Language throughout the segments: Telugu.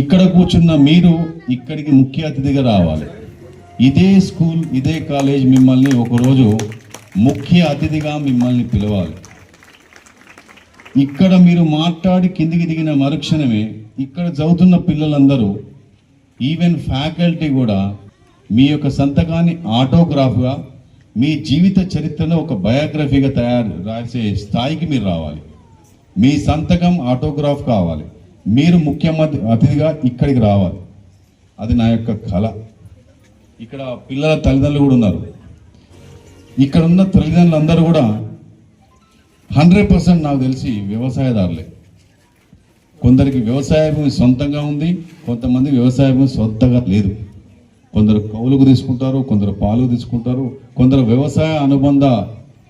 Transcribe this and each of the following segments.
ఇక్కడ కూర్చున్న మీరు ఇక్కడికి ముఖ్య అతిథిగా రావాలి. ఇదే స్కూల్ ఇదే కాలేజ్ మిమ్మల్ని ఒకరోజు ముఖ్య అతిథిగా మిమ్మల్ని పిలవాలి. ఇక్కడ మీరు మాట్లాడి కిందికి దిగిన మరుక్షణమే ఇక్కడ చదువుతున్న పిల్లలందరూ ఈవెన్ ఫ్యాకల్టీ కూడా మీ యొక్క సంతకాన్ని ఆటోగ్రాఫ్గా మీ జీవిత చరిత్రను ఒక బయోగ్రఫీగా తయారు రాసే స్థాయికి మీరు రావాలి. మీ సంతకం ఆటోగ్రాఫ్ కావాలి. మీరు ముఖ్య అతిథిగా ఇక్కడికి రావాలి. అది నా యొక్క కళ. ఇక్కడ పిల్లల తల్లిదండ్రులు కూడా ఉన్నారు. ఇక్కడ ఉన్న తల్లిదండ్రులు అందరూ కూడా హండ్రెడ్ పర్సెంట్ నాకు తెలిసి వ్యవసాయదారులే. కొందరికి వ్యవసాయ భూమి సొంతంగా ఉంది కొంతమంది వ్యవసాయ భూమి సొంతంగా లేదు. కొందరు కౌలుకు తీసుకుంటారు కొందరు పాలు తీసుకుంటారు కొందరు వ్యవసాయ అనుబంధ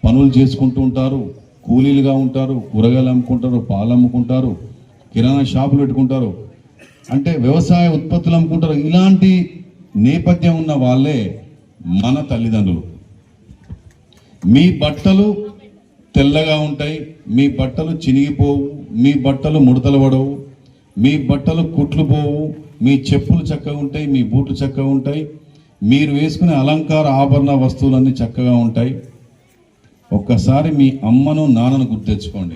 పనులు చేసుకుంటూ ఉంటారు కూలీలుగా ఉంటారు కూరగాయలు అమ్ముకుంటారు పాలు అమ్ముకుంటారు. కిరాణా షాపులు పెట్టుకుంటారు. అంటే వ్యవసాయ ఉత్పత్తులు అమ్ముకుంటారు. ఇలాంటి నేపథ్యం ఉన్న వాళ్ళే మన తల్లిదండ్రులు. మీ బట్టలు తెల్లగా ఉంటాయి. మీ బట్టలు చినిగిపోవు. మీ బట్టలు ముడతలు పడవు. మీ బట్టలు కుట్లు పోవు. మీ చెప్పులు చక్కగా ఉంటాయి. మీ బూట్లు చక్కగా ఉంటాయి. మీరు వేసుకునే అలంకార ఆభరణ వస్తువులన్నీ చక్కగా ఉంటాయి. ఒక్కసారి మీ అమ్మను నాన్నను గుర్తెచ్చుకోండి.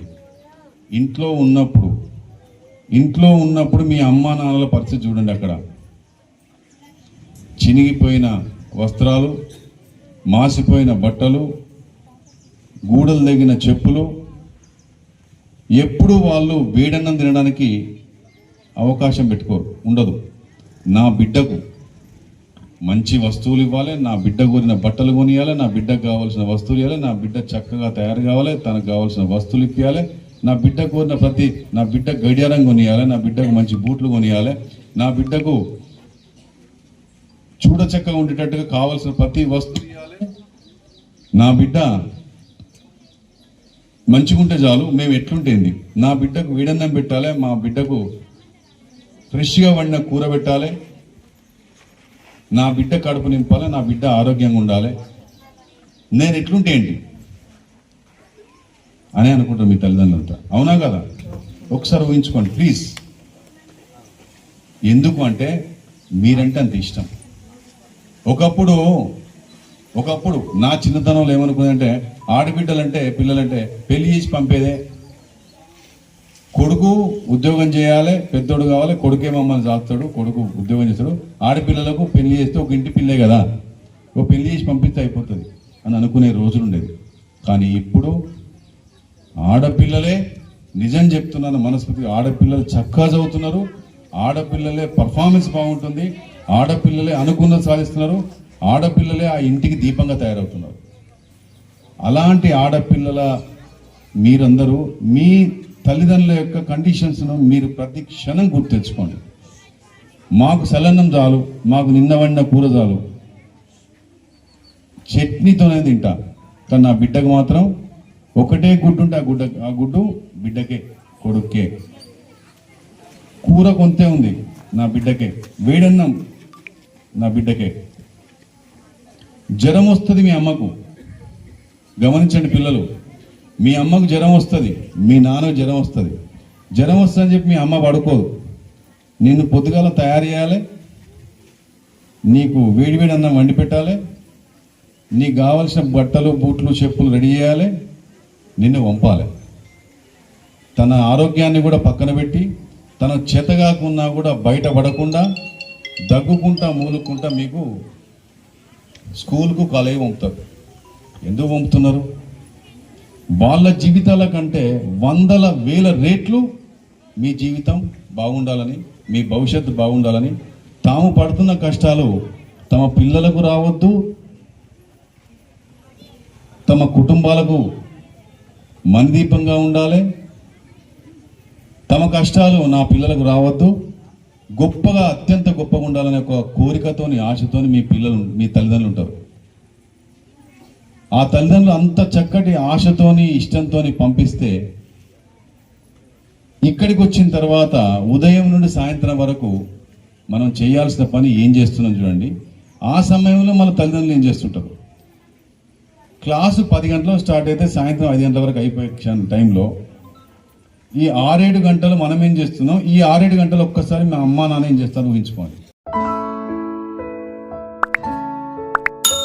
ఇంట్లో ఉన్నప్పుడు ఇంట్లో ఉన్నప్పుడు మీ అమ్మ నాన్నల పరిస్థితి చూడండి అక్కడ. చినిగిపోయిన వస్త్రాలు మాసిపోయిన బట్టలు గూడలు తగిన చెప్పులు ఎప్పుడు వాళ్ళు వేడన్నం తినడానికి అవకాశం పెట్టుకోరు ఉండదు. నా బిడ్డకు మంచి వస్తువులు ఇవ్వాలి నా బిడ్డ కోరిన బట్టలు కొనియాలి నా బిడ్డకు కావాల్సిన వస్తువులు ఇవ్వాలి నా బిడ్డ చక్కగా తయారు కావాలి తనకు కావాల్సిన వస్తువులు ఇప్పించాలి నా బిడ్డ కోరిన ప్రతి నా బిడ్డ గడియారం కొనియాలి నా బిడ్డకు మంచి బూట్లు కొనియాలి. నా బిడ్డకు చూడచక్కగా ఉండేటట్టుగా కావాల్సిన ప్రతి వస్తువు ఇవ్వాలి నా బిడ్డ మంచిగుంటే చాలు మేము ఎట్లుంటేంది? నా బిడ్డకు వీడన్నం పెట్టాలి మా బిడ్డకు ఫ్రెష్గా వండిన కూర పెట్టాలి. నా బిడ్డ కడుపు నింపాలి నా బిడ్డ ఆరోగ్యంగా ఉండాలి. నేను ఎట్లుంటే ఏంటి? అని అనుకుంటారు మీ తల్లిదండ్రులంతా అవునా కదా? ఒకసారి ఊహించుకోండి ప్లీజ్ ఎందుకు అంటే మీరంటే అంత ఇష్టం. ఒకప్పుడు ఒకప్పుడు నా చిన్నతనంలో ఏమనుకుందంటే ఆడబిడ్డలంటే పిల్లలంటే పెళ్ళి చేసి పంపేదే. కొడుకు ఉద్యోగం చేయాలి పెద్దోడు కావాలి కొడుకే మమ్మల్ని సాగుతాడు కొడుకు ఉద్యోగం చేస్తాడు. ఆడపిల్లలకు పెళ్ళి చేస్తే ఒక ఇంటి పిల్లే కదా. ఓ పెళ్ళి చేసి పంపిస్తే అయిపోతుంది అని అనుకునే రోజులు ఉండేది కానీ ఇప్పుడు ఆడపిల్లలే నిజం చెప్తున్నాను మనస్ఫూర్తిగా ఆడపిల్లలు చక్కగా చదువుతున్నారు. ఆడపిల్లలే పర్ఫార్మెన్స్ బాగుంటుంది. ఆడపిల్లలే అనుకున్న సాధిస్తున్నారు. ఆడపిల్లలే ఆ ఇంటికి దీపంగా తయారవుతున్నారు. అలాంటి ఆడపిల్లల మీరందరూ మీ తల్లిదండ్రుల యొక్క కండిషన్స్ను మీరు ప్రతి క్షణం గుర్తు తెచ్చుకోండి. మాకు సలన్నం చాలు మాకు నిన్న వండిన కూర చాలు. చట్నీతోనే తింటా కానీ నా బిడ్డకు మాత్రం ఒకటే గుడ్డు ఉంటే ఆ గుడ్డ ఆ గుడ్డు బిడ్డకే కొడుక్కే. కూర కొంతే ఉంది నా బిడ్డకే. వేడన్నం నా బిడ్డకే. జ్వరం వస్తుంది మీ అమ్మకు. గమనించండి పిల్లలు మీ అమ్మకు జ్వరం వస్తుంది మీ నాన్న జ్వరం వస్తుంది. జ్వరం వస్తుందని చెప్పి మీ అమ్మ పడుకోదు. నిన్ను పొద్దుగాల తయారు చేయాలి నీకు వేడివేడి అన్నం వండి పెట్టాలి నీకు కావలసిన బట్టలు బూట్లు చెప్పులు రెడీ చేయాలి నిన్ను పంపాలి తన ఆరోగ్యాన్ని కూడా పక్కన పెట్టి తన చేతగాకున్నా కూడా బయట పడకుండా దగ్గుకుంటా మూలుకుంటా మీకు స్కూల్కు కాలేజ్ పంపుతారు ఎందుకు పంపుతున్నారు? వాళ్ళ జీవితాల కంటే వందల వేల రేట్లు మీ జీవితం బాగుండాలని మీ భవిష్యత్తు బాగుండాలని తాము పడుతున్న కష్టాలు తమ పిల్లలకు రావద్దు తమ కుటుంబాలకు మనదీపంగా ఉండాలి. తమ కష్టాలు నా పిల్లలకు రావద్దు. గొప్పగా అత్యంత గొప్పగా ఉండాలనే ఒక కోరికతోని ఆశతోని మీ పిల్లలు మీ తల్లిదండ్రులు ఉంటారు. ఆ తల్లిదండ్రులు అంత చక్కటి ఆశతోని ఇష్టంతోని పంపిస్తే ఇక్కడికి వచ్చిన తర్వాత ఉదయం నుండి సాయంత్రం వరకు మనం చేయాల్సిన పని ఏం చేస్తున్నాం చూడండి. ఆ సమయంలో మన తల్లిదండ్రులు ఏం చేస్తుంటారు? క్లాసు పది గంటలకు స్టార్ట్ అయితే సాయంత్రం ఐదు గంటల వరకు అయిపోయే క్షణం టైంలో ఈ ఆరేడు గంటలు మనం ఏం చేస్తున్నాం? ఈ ఆరేడు గంటలు ఒక్కసారి మా అమ్మా నాన్న ఏం చేస్తారో? ఊహించుకోండి.